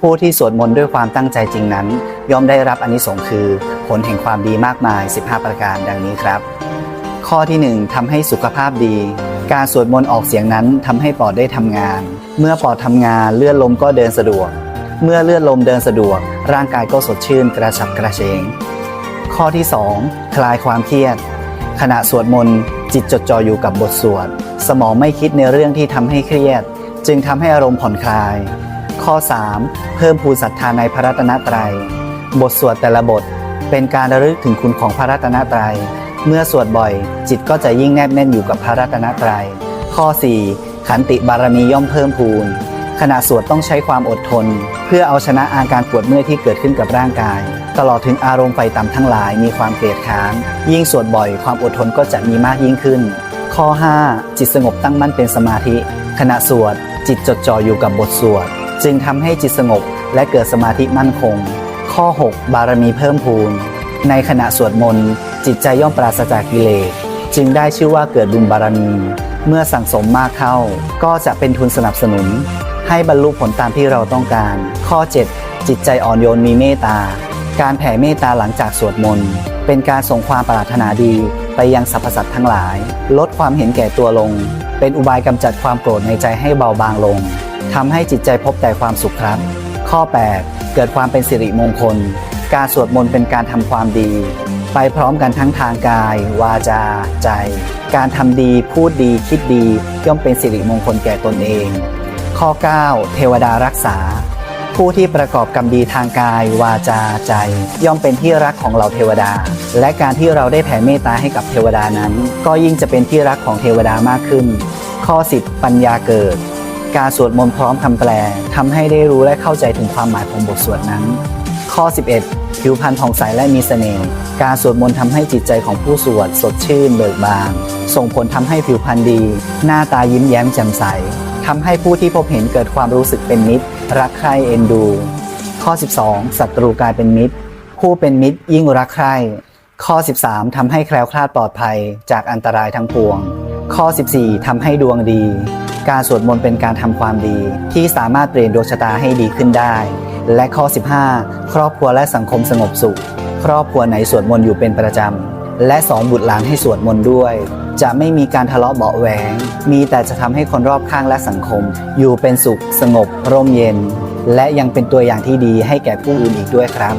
ผู้ที่สวดมนต์ด้วยความตั้งใจจริงนั้น ย่อมได้รับอานิสงส์คือ ผลแห่งความดีมากมาย 15 ประการดังนี้ครับ ข้อที่ 1ทำให้สุขภาพดี การสวดมนต์ออกเสียงนั้นทำให้ปอดได้ทำงาน เมื่อปอดทำงานเลือดลมก็เดินสะดวก เมื่อเลือดลมเดินสะดวก ร่างกายก็สดชื่นกระฉับกระเฉง ข้อที่ 2 คลายความเครียด ขณะสวดมนต์จิตจดจ่ออยู่กับบทสวด สมองไม่คิดในเรื่องที่ทำให้เครียด จึงทำให้อารมณ์ผ่อนคลาย ข้อ 3 เพิ่มพูนศรัทธาในพระรัตนตรัย บทสวดแต่ละบทเป็นการระลึกถึงคุณของพระรัตนตรัย เมื่อสวดบ่อย จิตก็จะยิ่งแนบแน่นอยู่กับพระรัตนตรัย ข้อ 4 ขันติบารมีย่อมเพิ่มพูน ขณะสวดต้องใช้ความอดทน เพื่อเอาชนะอาการปวดเมื่อยที่เกิดขึ้นกับร่างกาย ตลอดถึงอารมณ์ไฟต่ำทั้งหลายมีความเกลียดค้านยิ่งสวดบ่อยความอดทนก็จะมีมากยิ่งขึ้น ข้อ 5 จิตสงบตั้งมั่นเป็นสมาธิ ขณะสวดจิตจดจ่ออยู่กับบทสวด จึงทำให้จิตสงบและเกิดสมาธิมั่นคง ข้อ 6 บารมีเพิ่มพูน ในขณะสวดมนต์จิตใจย่อมปราศจากกิเลสจึงได้ชื่อว่าเกิดบุญบารมี เมื่อสั่งสมมากเข้า ก็จะเป็นทุนสนับสนุน ให้บรรลุผลตามที่เราต้องการ ข้อ 7 จิตใจอ่อนโยนมีเมตตา การแผ่เมตตาหลังจากสวดมนต์เป็นการส่งความปรารถนาดีไปยังสรรพสัตว์ทั้งหลาย ลดความเห็นแก่ตัวลง เป็นอุบายกำจัดความโกรธในใจให้เบาบางลง ทำให้จิตใจพบแต่ความสุขครับ ข้อ 8 เกิดความเป็นสิริมงคล การสวดมนต์เป็นการทำความดี ไปพร้อมกันทั้งทางกาย วาจา ใจ การทำดีพูดดีคิดดีย่อมเป็นสิริมงคลแก่ตนเอง ข้อ 9 เทวดารักษา ผู้ที่ประกอบกรรมดีทางกาย วาจาใจ ย่อมเป็นที่รักของเหล่าเทวดา และการที่เราได้แผ่เมตตาให้กับเทวดานั้น ก็ยิ่งจะเป็นที่รักของเทวดามากขึ้น ข้อ 10 ปัญญาเกิด การสวดมนต์พร้อมคำแปลทำให้ได้รู้และเข้าใจถึงความหมายของบทสวดนั้น ข้อ 11 ผิวพรรณผ่องใสและมีเสน่ห์การสวดมนต์ทำให้จิตใจของผู้สวดสดชื่นเบิกบาน ส่งผลทำให้ผิวพรรณดี หน้าตายิ้มแย้มแจ่มใสทำให้ผู้ที่พบเห็นเกิดความรู้สึกเป็นมิตร รักใคร่เอ็นดู ข้อ 12 ศัตรูกลายเป็นมิตร ผู้เป็นมิตรยิ่งรักใคร่ข้อ 13ทำให้แคล้วคลาดปลอดภัยจากอันตรายทั้งปวง ข้อ 14ทำให้ดวงดี การสวดมนต์เป็นการทำความดี ที่สามารถเปลี่ยนดวงชะตาให้ดีขึ้นได้ และข้อ 15 ครอบครัวและสังคมสงบสุข ครอบครัวไหนสวดมนต์อยู่เป็นประจำ และสอนบุตรหลานให้สวดมนต์ด้วย จะไม่มีการทะเลาะเบาะแหวง มีแต่จะทำให้คนรอบข้างและสังคม อยู่เป็นสุข สงบ ร่มเย็น และยังเป็นตัวอย่างที่ดีให้แก่ผู้อื่นอีกด้วยครับ